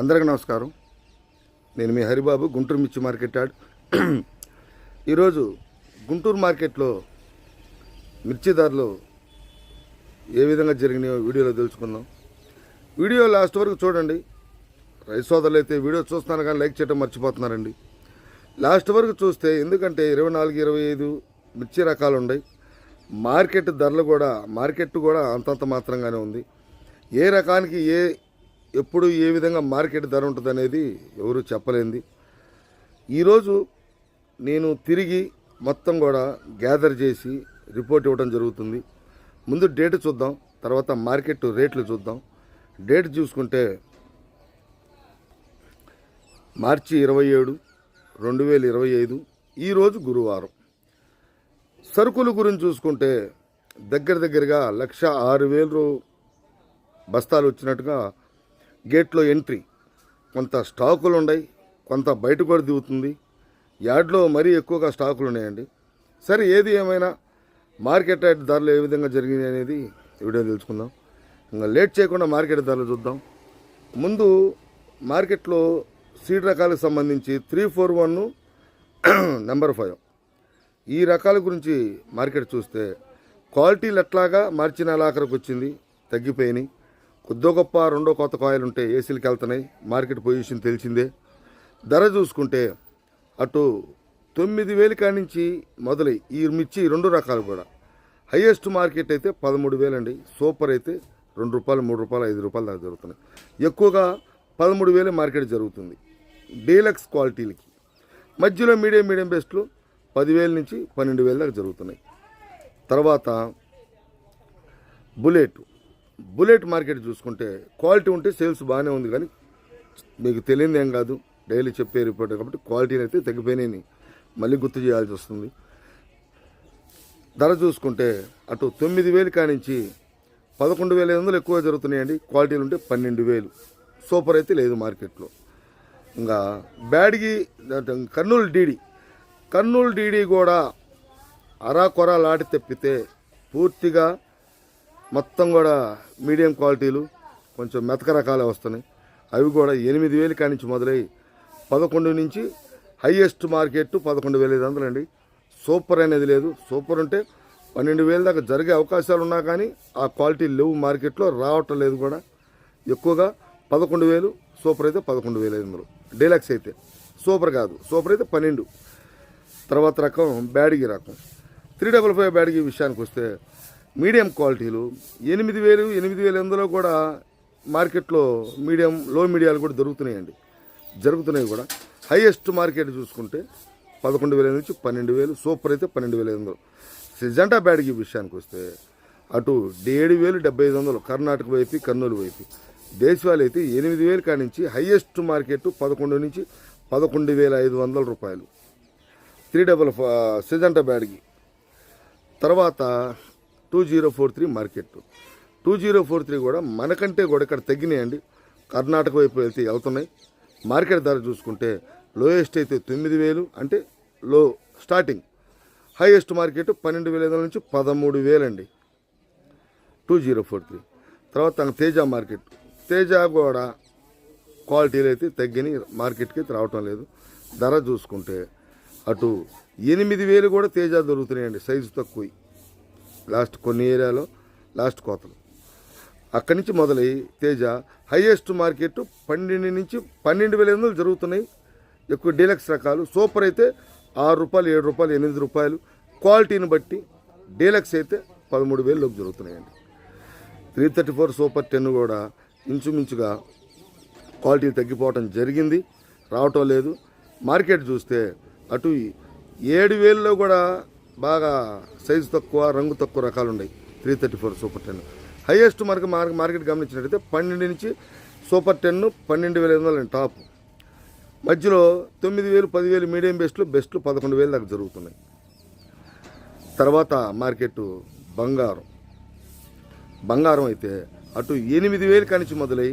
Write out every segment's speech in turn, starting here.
అందరికీ నమస్కారం. నేను మీ హరిబాబు గుంటూరు మిర్చి మార్కెట్ యాడ్. ఈరోజు గుంటూరు మార్కెట్లో మిర్చి ధరలు ఏ విధంగా జరిగినాయో వీడియోలో తెలుసుకుందాం. వీడియో లాస్ట్ వరకు చూడండి. రైతు సోదరులు అయితే వీడియో చూస్తున్నారు కానీ లైక్ చేయడం మర్చిపోతున్నారండి. లాస్ట్ వరకు చూస్తే ఎందుకంటే ఇరవై నాలుగు ఇరవై ఐదు మిర్చి రకాలు ఉన్నాయి. మార్కెట్ ధరలు కూడా మార్కెట్ కూడా అంతంత మాత్రంగానే ఉంది. ఏ రకానికి ఏ ఎప్పుడు ఏ విధంగా మార్కెట్ ధర ఉంటుంది అనేది ఎవరు చెప్పలేంది. ఈరోజు నేను తిరిగి మొత్తం కూడా గ్యాదర్ చేసి రిపోర్ట్ ఇవ్వడం జరుగుతుంది. ముందు డేట్ చూద్దాం తర్వాత మార్కెట్ రేట్లు చూద్దాం. డేట్ చూసుకుంటే మార్చి ఇరవై ఏడు రెండు వేల ఇరవై ఐదు ఈరోజు గురువారం. సరుకుల గురించి చూసుకుంటే దగ్గర దగ్గరగా లక్ష ఆరు వేలు బస్తాలు వచ్చినట్టుగా గేట్లో ఎంట్రీ. కొంత స్టాకులు ఉన్నాయి కొంత బయట కూడా దిగుతుంది. యార్డ్లో మరీ ఎక్కువగా స్టాకులు ఉన్నాయండి సరే ఏది ఏమైనా మార్కెట్ రేట్ ధరలు ఏ విధంగా జరిగింది అనేది వీడియో తెలుసుకుందాం. ఇంకా లేట్ చేయకుండా మార్కెట్ ధరలు చూద్దాం. ముందు మార్కెట్లో సీడ్ రకాలకు సంబంధించి three four one number five. ఈ రకాల గురించి మార్కెట్ చూస్తే క్వాలిటీలు ఎట్లాగా మార్చి నెల ఆఖరికి వచ్చింది తగ్గిపోయినాయి. కొద్దో గొప్ప రెండో కొత్త కాయలు ఉంటే ఏసీలకి వెళ్తున్నాయి మార్కెట్ పొజిషన్ తెలిసిందే. ధర చూసుకుంటే అటు తొమ్మిది వేలు కానించి మొదలై ఈ మిర్చి రెండు రకాలు కూడా. హైయెస్ట్ మార్కెట్ అయితే పదమూడు వేలండి. సూపర్ అయితే రెండు రూపాయలు మూడు రూపాయలు ఐదు రూపాయలు దాకా జరుగుతున్నాయి. ఎక్కువగా పదమూడు వేలే మార్కెట్ జరుగుతుంది. డీలక్స్ క్వాలిటీలకి. మధ్యలో మీడియం మీడియం బెస్ట్లు పదివేల నుంచి పన్నెండు వేల దాకా జరుగుతున్నాయి. తర్వాత బుల్లెట్. బుల్లెట్ మార్కెట్ చూసుకుంటే క్వాలిటీ ఉంటే సేల్స్ బాగానే ఉంది కానీ మీకు తెలియదు ఏం కాదు. డైలీ చెప్పే రిపోర్ట్ కాబట్టి క్వాలిటీని అయితే తగ్గిపోయినాయి. మళ్ళీ గుర్తు చేయాల్సి వస్తుంది. ధర చూసుకుంటే అటు తొమ్మిది వేలు కానించి పదకొండు వేల ఐదు వందలు ఎక్కువ జరుగుతున్నాయండి. క్వాలిటీలు ఉంటే పన్నెండు వేలు. సూపర్ అయితే లేదు మార్కెట్లో. ఇంకా బ్యాడ్గి కర్నూలు డీడీ. కర్నూలు డీడీ కూడా అరా కొర లాటి తెప్పితే పూర్తిగా మొత్తం కూడా మీడియం క్వాలిటీలు కొంచెం మెతక రకాలే వస్తున్నాయి. అవి కూడా ఎనిమిది వేలు కానించి మొదలై పదకొండు నుంచి హైయెస్ట్ మార్కెట్ పదకొండు వేల ఐదు వందలండి. సూపర్ అనేది లేదు. సూపర్ ఉంటే పన్నెండు వేల దాకా జరిగే అవకాశాలు ఉన్నా కానీ ఆ క్వాలిటీ లేవు మార్కెట్లో రావటం లేదు కూడా. ఎక్కువగా పదకొండు వేలు సూపర్ అయితే పదకొండు వేల ఐదు వందలు. డీలక్స్ అయితే సూపర్ కాదు. సూపర్ అయితే పన్నెండు. తర్వాత రకం బ్యాడిగి రకం. త్రీ డబల్ ఫైవ్ బ్యాడిగి విషయానికి వస్తే మీడియం క్వాలిటీలు. ఎనిమిది వేలు ఎనిమిది వేల ఎందులో కూడా మార్కెట్లో మీడియం లో మీడియాలు కూడా దొరుకుతున్నాయండి. జరుగుతున్నాయి కూడా. హైయెస్ట్ మార్కెట్ చూసుకుంటే పదకొండు వేల నుంచి పన్నెండు వేలు సూపర్ అయితే పన్నెండు వేల ఐదు వందలు. సిజంటా బ్యాడ్కి విషయానికి వస్తే అటు ఏడు వేలు డెబ్బై ఐదు వందలు కర్ణాటక వైపు కర్నూలు వైపు. దేశవాళీ అయితే ఎనిమిది వేలు కానించి హైయెస్ట్ మార్కెట్ పదకొండు నుంచి పదకొండు వేల ఐదు వందల రూపాయలు. త్రీ డబల్ సిజంటా బ్యాడ్కి. తర్వాత two zero four three market. Two zero four three కూడా మనకంటే కూడా ఇక్కడ తగ్గినాయండి. కర్ణాటక వైపు వెళ్తే వెళ్తున్నాయి. మార్కెట్ ధర చూసుకుంటే లోయెస్ట్ అయితే తొమ్మిది వేలు అంటే లో స్టార్టింగ్. హైయెస్ట్ మార్కెట్ పన్నెండు వేల ఐదు వందల నుంచి పదమూడు వేలండి. టూ జీరో ఫోర్ త్రీ తర్వాత తన తేజ మార్కెట్. తేజ కూడా క్వాలిటీలు అయితే తగ్గిని మార్కెట్కి అయితే రావటం లేదు. ధర చూసుకుంటే అటు ఎనిమిది వేలు కూడా తేజ దొరుకుతున్నాయండి సైజు తక్కువ లాస్ట్ కొన్ని ఏరియాలో లాస్ట్ కోతలు. అక్కడి నుంచి మొదలై తేజ హైయెస్ట్ మార్కెట్ పన్నెండు నుంచి పన్నెండు వేల ఎనిమిది జరుగుతున్నాయి. ఎక్కువ డీలక్స్ రకాలు సూపర్ అయితే ఆరు రూపాయలు ఏడు రూపాయలు ఎనిమిది రూపాయలు. క్వాలిటీని బట్టి డీలక్స్ అయితే పదమూడు వేలలోకి జరుగుతున్నాయండి. Three thirty four super ten కూడా ఇంచుమించుగా క్వాలిటీ తగ్గిపోవటం జరిగింది. రావటం లేదు. మార్కెట్ చూస్తే అటు ఏడు వేలలో కూడా బాగా సైజు తక్కువ రంగు తక్కువ రకాలు ఉన్నాయి three thirty four super ten highest market market market గమనించినట్టయితే పన్నెండు నుంచి సూపర్ టెన్ పన్నెండు వేల ఐదు వందలు టాప్ మధ్యలో తొమ్మిది వేలు పదివేలు మీడియం బెస్ట్లు బెస్ట్లు పదకొండు వేలు దాకా జరుగుతున్నాయి. తర్వాత మార్కెట్ బంగారం. బంగారం అయితే అటు ఎనిమిది వేలు కనిచి మొదలై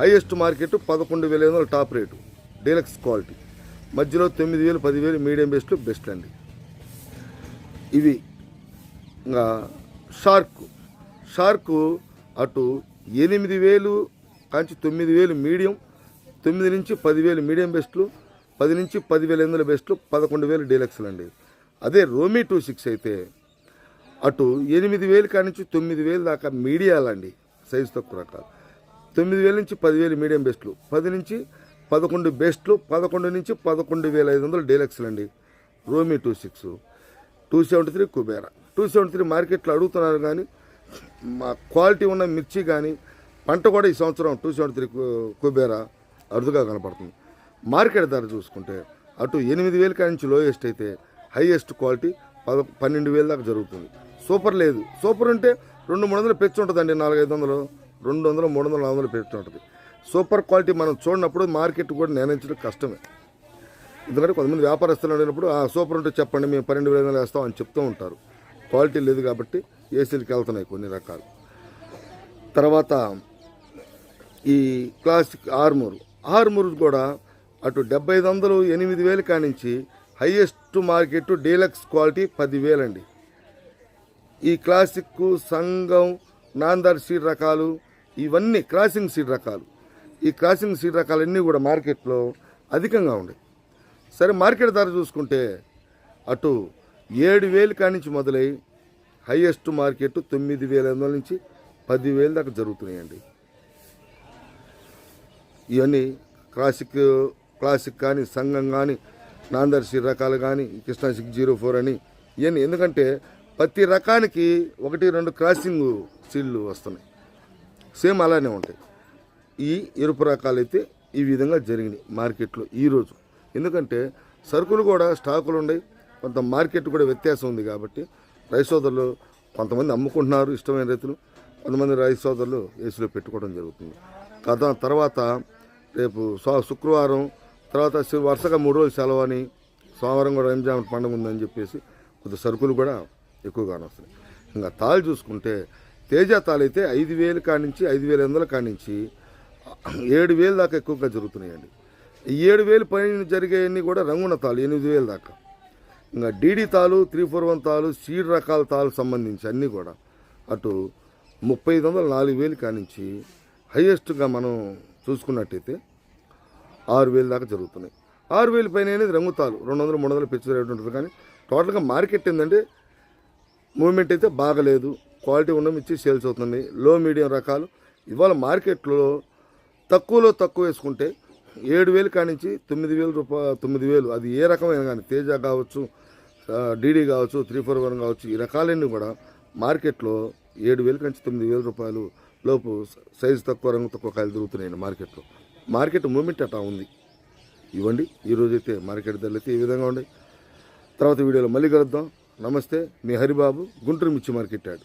హైయెస్ట్ మార్కెట్ పదకొండు వేల ఐదు వందల టాప్ రేటు డీలక్స్ క్వాలిటీ మధ్యలో తొమ్మిది వేలు పదివేలు మీడియం బెస్ట్లు బెస్ట్ అండి. ఇవి ఇంకా షార్క్. షార్క్ అటు ఎనిమిది వేలు కాంచి తొమ్మిది వేలు మీడియం తొమ్మిది నుంచి పదివేలు మీడియం బెస్ట్లు పది నుంచి పదివేల ఎనిమిది బెస్ట్లు పదకొండు వేలు డీలక్స్లు అండి. అదే రోమీ టూ సిక్స్ అయితే అటు ఎనిమిది వేలు కానించి తొమ్మిది వేలు దాకా మీడియాలండి సైజు తక్కువ రకాలు. తొమ్మిది వేల నుంచి పదివేలు మీడియం బెస్ట్లు పది నుంచి పదకొండు బెస్ట్లు పదకొండు నుంచి పదకొండు వేల ఐదు వందలు డీలక్స్లు అండి రోమీ two six. Two seventy three Kubera. Two seventy three మార్కెట్లో అడుగుతున్నారు కానీ మా క్వాలిటీ ఉన్న మిర్చి కానీ పంట కూడా ఈ సంవత్సరం టూ సెవెంటీ త్రీ కుబేరా అరుదుగా కనపడుతుంది. మార్కెట్ ధర చూసుకుంటే అటు ఎనిమిది వేల కాడి నుంచి లోయెస్ట్ అయితే హైయెస్ట్ క్వాలిటీ పద పన్నెండు వేల దాకా జరుగుతుంది. సూపర్ లేదు. సూపర్ ఉంటే రెండు మూడు వందలు పెంచి ఉంటుందండి నాలుగైదు వందలు. రెండు వందలు మూడు వందలు నాలుగు వందలు పెంచి ఉంటుంది. సూపర్ క్వాలిటీ మనం చూడనప్పుడు మార్కెట్ కూడా నిర్ణయించడం కష్టమే. ఎందుకంటే కొంతమంది వ్యాపారస్తులు అడిగినప్పుడు ఆ సూపర్ ఉంటే చెప్పండి మేము పన్నెండు వేల ఐదు వేస్తాం అని చెప్తూ ఉంటారు. క్వాలిటీ లేదు కాబట్టి ఏసీలకి వెళ్తున్నాయి కొన్ని రకాలు. తర్వాత ఈ క్లాసిక్ ఆర్మూర్. ఆర్మూర్ కూడా అటు డెబ్బై ఐదు వందలు ఎనిమిది వేలు కానించి హైయెస్ట్ మార్కెట్ డీలక్స్ క్వాలిటీ పదివేలండి. ఈ క్లాసిక్ సంఘం నాందర్ సీడ్ రకాలు ఇవన్నీ క్రాసింగ్ సీడ్ రకాలు. ఈ క్రాసింగ్ సీడ్ రకాలన్నీ కూడా మార్కెట్లో అధికంగా ఉన్నాయి సరే మార్కెట్ ధర చూసుకుంటే అటు ఏడు వేలు కానించి మొదలై హైయెస్ట్ మార్కెట్ తొమ్మిది వేల ఐదు వందల నుంచి పదివేలు దాకా జరుగుతున్నాయండి. ఇవన్నీ క్లాసిక్ క్లాసిక్ కానీ సంఘం కానీ నాందర్శి రకాలు కానీ కృష్ణా సిక్స్ జీరో ఫోర్ అని ఇవన్నీ. ఎందుకంటే ప్రతి రకానికి ఒకటి రెండు క్రాసింగ్ సీడ్లు వస్తున్నాయి. సేమ్ అలానే ఉంటాయి. ఈ ఎరుపు రకాలు అయితే ఈ విధంగా జరిగినాయి మార్కెట్లో ఈరోజు. ఎందుకంటే సరుకులు కూడా స్టాకులు ఉన్నాయి కొంత మార్కెట్ కూడా వ్యత్యాసం ఉంది కాబట్టి రైస్ సోదరులు కొంతమంది అమ్ముకుంటున్నారు ఇష్టమైన రైతులు కొంతమంది రైస్ సోదరులు ఏసీలో పెట్టుకోవడం జరుగుతుంది. కదా తర్వాత రేపు శుక్రవారం తర్వాత వరుసగా మూడు రోజులు సెలవు అని సోమవారం కూడా రంజాన్ పండుగ ఉందని చెప్పేసి కొంత సరుకులు కూడా ఎక్కువగానే వస్తాయి ఇంకా తాళ్ళు చూసుకుంటే తేజ తాళ్ళు అయితే ఐదు వేలు కానించి ఐదు వేల ఎనిమిది వందల కానించి ఏడు వేలు దాకా ఎక్కువగా జరుగుతున్నాయండి. ఏడు వేలు పైన జరిగేవన్నీ కూడా రంగున తాలు ఎనిమిది వేలు దాకా. ఇంకా డీడీ తాలు త్రీ ఫోర్ వన్ తాలు సీడ్ రకాల తాలు సంబంధించి అన్నీ కూడా అటు ముప్పై ఐదు వందల నాలుగు వేలు కానించి హైయెస్ట్గా మనం చూసుకున్నట్టయితే ఆరు వేలు దాకా జరుగుతున్నాయి. ఆరు వేలు పైన అనేది రంగుతాలు రెండు వందలు మూడు వందలు పెంచు రేటు ఉంటుంది కానీ టోటల్గా మార్కెట్ ఏంటంటే మూమెంట్ అయితే బాగలేదు క్వాలిటీ ఉన్న ఇచ్చి సేల్స్ అవుతున్నాయి లో మీడియం రకాలు. ఇవాళ మార్కెట్లో తక్కువలో తక్కువ వేసుకుంటే ఏడు వేలు కానించి తొమ్మిది వేలు రూపా తొమ్మిది వేలు. అది ఏ రకమైన కానీ తేజ కావచ్చు డీడీ కావచ్చు త్రీ ఫోర్ వన్ కావచ్చు ఈ రకాలన్నీ కూడా మార్కెట్లో ఏడు వేలు కానించి తొమ్మిది వేల రూపాయలు లోపు సైజు తక్కువ రంగు తక్కువ కాయలు దొరుకుతున్నాయండి మార్కెట్లో. మార్కెట్ మూమెంట్ అట్లా ఉంది. ఇవ్వండి. ఈరోజైతే మార్కెట్ ధరలు అయితే ఈ విధంగా ఉన్నాయి. తర్వాత వీడియోలో మళ్ళీ కలుద్దాం. నమస్తే. మీ హరిబాబు గుంటూరు మిర్చి మార్కెట్ యాడ్.